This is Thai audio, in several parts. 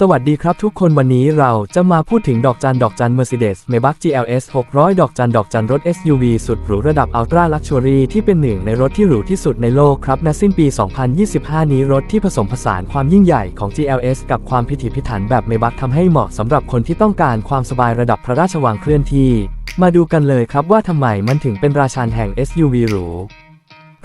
สวัสดีครับทุกคนวันนี้เราจะมาพูดถึงดอกจันดอกจัน Mercedes Maybach GLS 600 ดอกจันดอกจันรถ SUV สุดหรูระดับ Ultra Luxury ที่เป็นหนึ่งในรถที่หรูที่สุดในโลกครับณสิ้นปี 2025 นี้รถที่ผสมผสานความยิ่งใหญ่ของ GLS กับความพิถีพิถันแบบ Maybach ทำให้เหมาะสำหรับคนที่ต้องการความสบายระดับพระราชวังเคลื่อนที่ มาดูกันเลยครับว่าทำไมมันถึงเป็นราชาแห่ง SUV หรู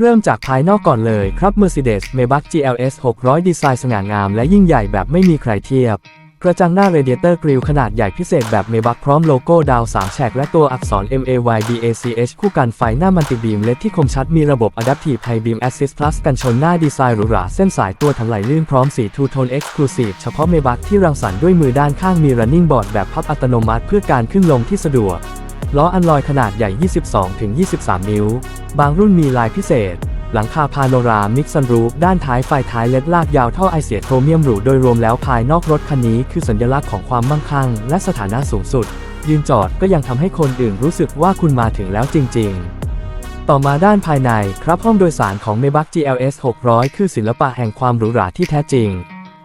เริ่มจากภายนอกก่อนเลยครับ Mercedes Maybach GLS 600 ดีไซน์สง่างามและยิ่งใหญ่แบบไม่มีใครเทียบ กระจังหน้า Radiator Grille ขนาดใหญ่พิเศษแบบ Maybach พร้อมโลโก้ดาว3แฉกและตัวอักษร MAYBACH คู่กันไฟหน้ามันติบีมเลดที่คมชัดมีระบบ Adaptive High Beam Assist Plus กันชนหน้าดีไซน์หรูหราเส้นสายตัวถังไหลลื่นพร้อมสีทูโทน Exclusive เฉพาะ Maybach ที่รังสรรค์ด้วยมือด้านข้างมี Running Board แบบพับอัตโนมัติ เพื่อการขึ้นลงที่สะดวก ล้ออันลอยขนาดใหญ่ 22-23 นิ้ว บางรุ่นมีลายพิเศษ หลังคาพาโนรามิกซันรูฟด้านท้ายไฟท้ายเล็ดลากยาวท่อไอเสียโครเมียมหรูโดยรวมแล้วภายนอกรถคันนี้คือสัญลักษณ์ของความมั่งคั่ง และสถานะสูงสุด ยืนจอดก็ยังทำให้คนอื่นรู้สึกว่าคุณมาถึงแล้วจริง ๆต่อมาด้านภายในครับห้องโดยสารของ Maybach GLS 600 คือศิลปะแห่งความหรูหราที่แท้จริง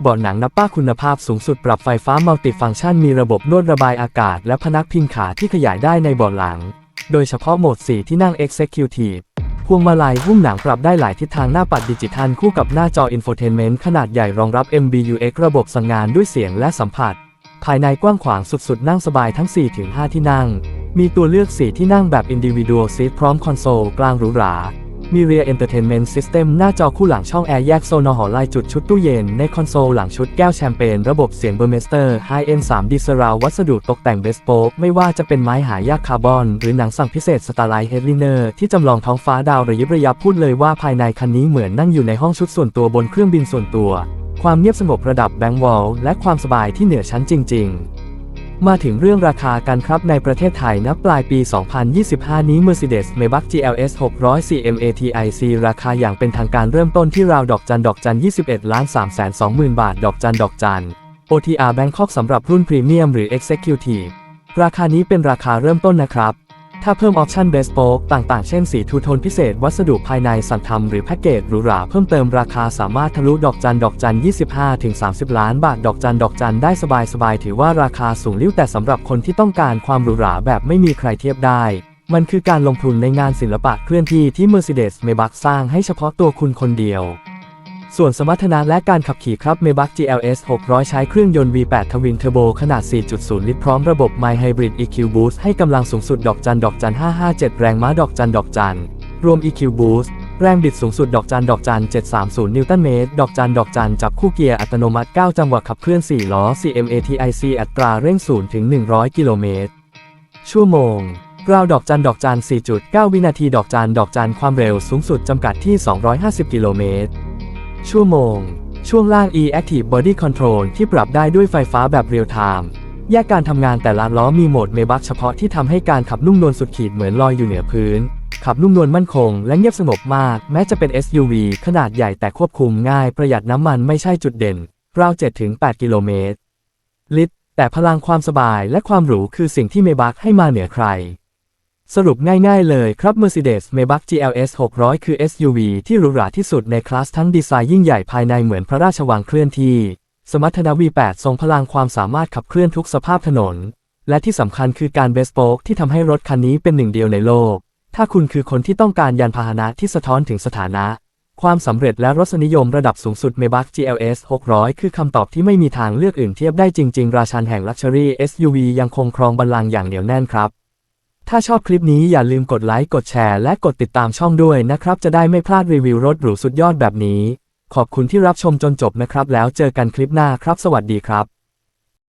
บาะหนังนับป้าคุณภาพสูงสุดปรับไฟฟ้ามัลติฟังก์ชันมีระบบนวดระบายอากาศ และพนักพิงขาที่ขยายได้ในเบาะหลัง โดยเฉพาะโหมด 4 ที่นั่ง Executive พวงมาลัยหุ้มหนังปรับได้หลายทิศทางหน้าปัดดิจิทัลคู่กับหน้าจออินโฟเทนเมนต์ขนาดใหญ่รองรับ MBUX ระบบสั่งงานด้วยเสียงและสัมผัส ภายในกว้างขวางสุดๆ นั่งสบายทั้ง 4-5 ที่นั่ง มีตัวเลือก 4 ที่นั่งแบบ Individual Seat พร้อมคอนโซลกลางหรูหรา มี Rear Entertainment System หน้าจอคู่หลังช่องแอร์แยกโซนหอลายจุดชุดตู้เย็น ในคอนโซลหลังชุดแก้วแชมเปญระบบเสียงเบอร์เมสเตอร์ High End 3D Surround วัสดุตกแต่งเบสโปกไม่ว่าจะเป็นไม้หายากคาร์บอน หรือหนังสั่งพิเศษสตาร์ไลท์เฮดลิเนอร์ที่จำลองท้องฟ้าดาวระยิบระยับพูดเลยว่าภายในคันนี้เหมือนนั่งอยู่ในห้องชุดส่วนตัวบนเครื่องบินส่วนตัว ความเงียบสงบระดับแบงก์วอลและความสบายที่เหนือชั้นจริง ๆ มาถึงเรื่องราคากันครับในประเทศไทยนับปลายปี 2025 นี้ Mercedes Maybach GLS 600 CMATIC ราคาอย่างเป็นทางการเริ่มต้นที่ราวดอกจันดอกจัน 21ล้าน3 2 0 0 0 บาท ดอกจันดอกจัน OTR Bangkok สำหรับรุ่นพรีเมียมหรือ Executive ราคานี้เป็นราคาเริ่มต้นนะครับ ถ้าเพิ่มออปชั่นเบสโปกต่างๆ เช่นสีทูโทนพิเศษ วัสดุภายในสั่งทำหรือแพ็กเกจหรูหราเพิ่มเติมราคาสามารถทะลุดอกจันดอกจัน 25-30 ล้านบาท ดอกจันดอกจันได้สบายๆ ถือว่าราคาสูงลิ้วแต่สำหรับคนที่ต้องการความหรูหราแบบไม่มีใครเทียบได้ มันคือการลงทุนในงานศิลปะเคลื่อนที่ที่ Mercedes Maybach สร้างให้เฉพาะตัวคุณคนเดียว ส่วนสมรรถนะและการขับขี่ครับ Maybach GLS 600 ใช้เครื่องยนต์ V8 ทวินเทอร์โบขนาด 4.0 ลิตรพร้อมระบบ My Hybrid EQ Boost ให้กำลังสูงสุดดอกจันดอกจัน 557 แรงม้าดอกจันดอกจัน รวม EQ Boost แรงบิดสูงสุดดอกจันดอกจัน 730 นิวตันเมตร ดอกจันดอกจัน จับคู่เกียร์อัตโนมัติ 9 จังหวะขับเคลื่อน 4 ล้อ CMATIC อัตราเร่ง 0 ถึง 100 กิโลเมตร ชั่วโมงราวดอกจันดอกจัน 4.9 วินาที ดอกจันดอกจัน ความเร็วสูงสุดจำกัดที่ 250 กิโลเมตร ชั่วโมง ช่วงล่าง e-active body control ที่ปรับได้ด้วยไฟฟ้าแบบเรียลไทม์แยกการทำงานแต่ละล้อมีโหมดเมบักเฉพาะที่ทำให้การขับนุ่มนวลสุดขีดเหมือนลอยอยู่เหนือพื้น ขับนุ่มนวลมั่นคงและเงียบสงบมาก แม้จะเป็น SUV ขนาดใหญ่แต่ควบคุมง่าย ประหยัดน้ำมันไม่ใช่จุดเด่น ราว7-8 กิโลเมตร ลิตรแต่พลังความสบายและความหรูคือสิ่งที่เมบักให้มาเหนือใคร สรุปง่ายๆเลยครับ Mercedes Maybach GLS 600 คือ SUV ที่หรูหราที่สุดในคลาสทั้งดีไซน์ยิ่งใหญ่ภายในเหมือนพระราชวังเคลื่อนที่ สมรรถนะ V8 ทรงพลังความสามารถขับเคลื่อนทุกสภาพถนน และที่สำคัญคือการเบสโปกที่ทำให้รถคันนี้เป็นหนึ่งเดียวในโลก ถ้าคุณคือคนที่ต้องการยานพาหนะที่สะท้อนถึงสถานะ ความสำเร็จและรสนิยมระดับสูงสุด Maybach GLS 600 คือคำตอบที่ไม่มีทางเลือกอื่นเทียบได้จริง ๆ ราชันแห่ง Luxury SUV ยังคงครองบัลลังก์อย่างเหนียวแน่นครับ ถ้าชอบคลิปนี้อย่าลืมกดไลค์ กดแชร์ และกดติดตามช่องด้วยนะครับ จะได้ไม่พลาดรีวิวรถหรูสุดยอดแบบนี้ ขอบคุณที่รับชมจนจบนะครับ แล้วเจอกันคลิปหน้าครับ สวัสดีครับ